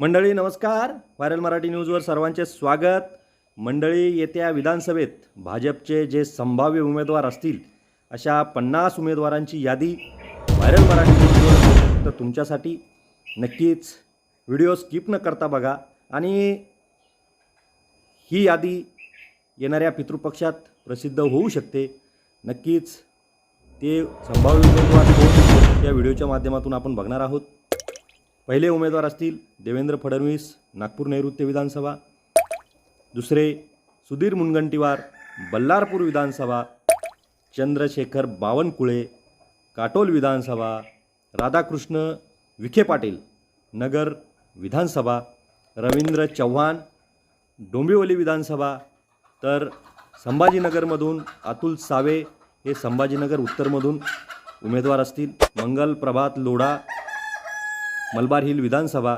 मंडळी नमस्कार. व्हायरल मराठी न्यूजवर सर्वांचे स्वागत. मंडळी येत्या विधानसभेत भाजपचे जे संभाव्य उमेदवार असतील अशा पन्नास उमेदवारांची यादी व्हायरल मराठी न्यूजवर तर तुमच्यासाठी नक्कीच व्हिडिओ स्किप न करता बघा आणि ही यादी येणाऱ्या पितृपक्षात प्रसिद्ध होऊ शकते. नक्कीच ते संभाव्य उमेदवार या व्हिडिओच्या माध्यमातून आपण बघणार आहोत. पहिले उमेदवार असतील देवेंद्र फडणवीस नागपूर नैऋत्य विधानसभा. दुसरे सुधीर मुनगंटीवार बल्लारपूर विधानसभा. चंद्रशेखर बावनकुळे काटोल विधानसभा. राधाकृष्ण विखे पाटील नगर विधानसभा. रवींद्र चव्हाण डोंबिवली विधानसभा. तर संभाजीनगरमधून अतुल सावे हे संभाजीनगर उत्तरमधून उमेदवार असतील. मंगल प्रभात लोढा मलबार हिल विधानसभा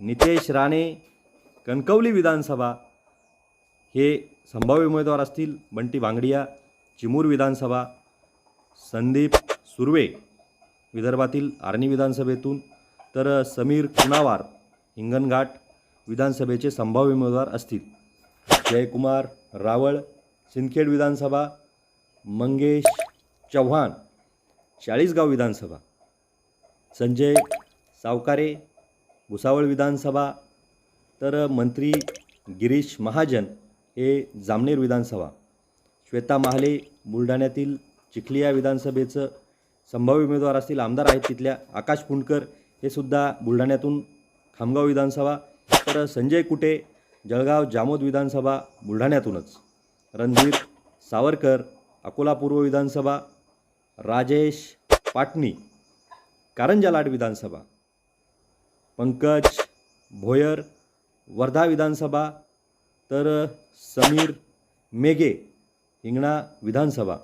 नितेश राणे कणकवली विधानसभा हे संभाव्य उमेदवार असतील. बंटी बांगडिया चिमूर विधानसभा संदीप सुर्वे विदर्भातील आर्णी विधानसभेतून तर समीर कुणावार हिंगणघाट विधानसभेचे संभाव्य उमेदवार असतील. जयकुमार रावळ सिंदखेड विधानसभा मंगेश चव्हाण चाळीसगाव विधानसभा संजय सावकारे भुसावळ विधानसभा तर मंत्री गिरीश महाजन हे जामनेर विधानसभा श्वेता महाले बुलढाण्यातील चिखलिया विधानसभेचं संभाव्य उमेदवार असतील आमदार आहेत तिथल्या आकाश पुंडकर हे सुद्धा बुलढाण्यातून खामगाव विधानसभा तर संजय कुटे जळगाव जामोद विधानसभा बुलढाण्यातूनच रणधीर सावरकर अकोला पूर्व विधानसभा राजेश पाटणी कारंजा लाड विधानसभा पंकज भोयर वर्धा विधानसभा तर समीर मेघे हिंगणा विधानसभा.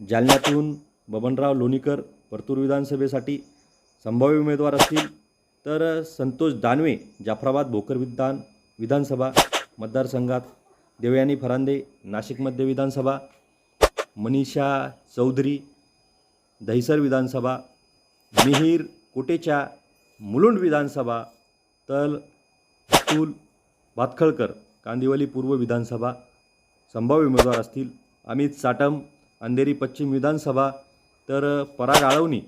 जालन्यातून बबनराव लोणीकर परतूर विधानसभेसाठी संभाव्य उमेदवार असतील तर संतोष दानवे जाफराबाद भोकर विधान विधानसभा मतदारसंघात देवयानी फरांदे नाशिक मध्य विधानसभा मनीषा चौधरी दहिसर विधानसभा मिहीर कोटेचा मुलुंड विधानसभा तर अतुल भातखळकर कांदिवली पूर्व विधानसभा संभाव्य उमेदवार असतील अमित साटम अंधेरी पश्चिम विधानसभा तर पराग आळवणी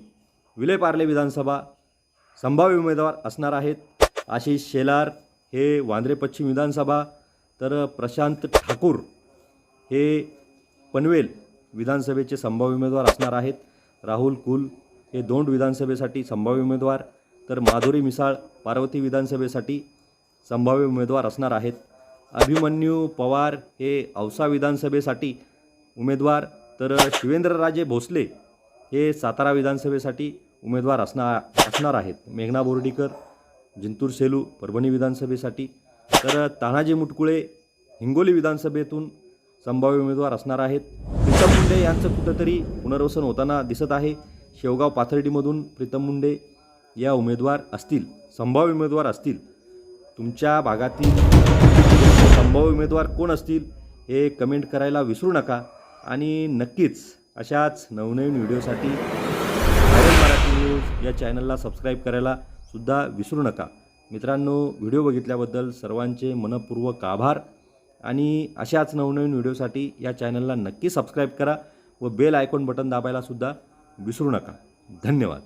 विलेपार्ले विधानसभा संभाव्य उमेदवार असणार आहेत. आशिष शेलार हे वांद्रे पश्चिम विधानसभा तर प्रशांत ठाकूर हे पनवेल विधानसभेचे संभाव्य उमेदवार असणार आहेत. राहुल कुल हे दोंड विधानसभेसाठी संभाव्य उमेदवार. तर माधुरी मिसाळ पार्वती विधानसभेसाठी संभाव्य उमेदवार असणार आहेत. अभिमन्यू पवार हे औसा विधानसभेसाठी उमेदवार तर शिवेंद्रराजे भोसले हे सातारा विधानसभेसाठी उमेदवार असणार असणार आहेत. मेघना बोर्डीकर जिंतूर सेलू परभणी विधानसभेसाठी तर तानाजी मुटकुळे हिंगोली विधानसभेतून संभाव्य उमेदवार असणार आहेत. प्रीतम मुंडे यांचं कुठंतरी पुनर्वसन होताना दिसत आहे. शेवगाव पाथर्डीमधून प्रीतम मुंडे या उमेदवार असतील संभाव्य उमेदवार असतील तुमच्या भागातील संभाव्य उमेदवार कोण असतील हे कमेंट करायला विसरू नका आणि नक्कीच अशाच नवनवीन व्हिडिओसाठी मराठी न्यूज या चॅनलला सबस्क्राईब करायला सुद्धा विसरू नका. मित्रांनो व्हिडिओ बघितल्याबद्दल सर्वांचे मनपूर्वक आभार आणि अशाच नवनवीन व्हिडिओसाठी या चॅनलला नक्की सबस्क्राईब करा व बेल आयकॉन बटन दाबायला सुद्धा विसरू नका. धन्यवाद.